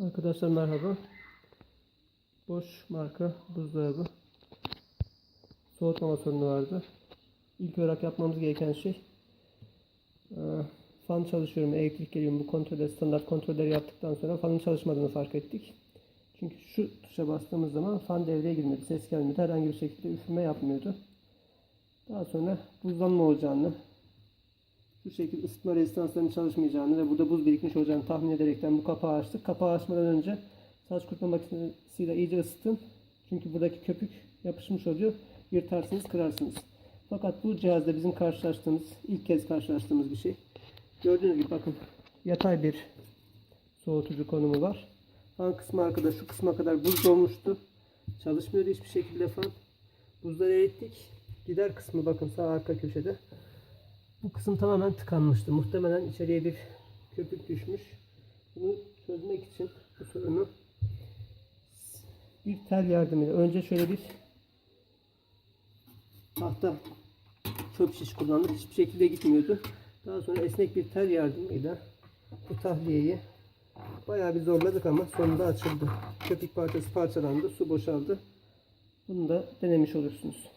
Arkadaşlar merhaba. Boş marka buzdolabı. Soğutmama sorunu vardı. İlk olarak yapmamız gereken şey e, fan çalışıyorum, elektrik geliyor. Bu kontrolde standart kontrolleri yaptıktan sonra fanın çalışmadığını fark ettik. Çünkü şu tuşa bastığımız zaman fan devreye girmedi, ses gelmedi, herhangi bir şekilde üfleme yapmıyordu. Daha sonra buzlanma olacağını, bu şekilde ısıtma rezistanslarının çalışmayacağını ve burada buz birikmiş olacağını tahmin ederekten bu kapağı açtık. Kapağı açmadan önce saç kurutma makinesiyle iyice ısıtın. Çünkü buradaki köpük yapışmış oluyor. Yırtarsınız, kırarsınız. Fakat bu cihazda bizim karşılaştığımız, ilk kez karşılaştığımız bir şey. Gördüğünüz gibi bakın yatay bir soğutucu konumu var. Fan kısmı arkada şu kısma kadar buz dolmuştu. Çalışmıyordu hiçbir şekilde fan. Buzları erittik. Gider kısmı bakın sağ arka köşede. Bu kısım tamamen tıkanmıştı. Muhtemelen içeriye bir köpük düşmüş. Bunu çözmek için bu sorunu bir tel yardımıyla önce şöyle bir tahta çöp şiş kullandık. Hiçbir şekilde gitmiyordu. Daha sonra esnek bir tel yardımıyla bu tahliyeyi bayağı bir zorladık ama sonunda açıldı. Köpük parçası parçalandı, su boşaldı. Bunu da denemiş olursunuz.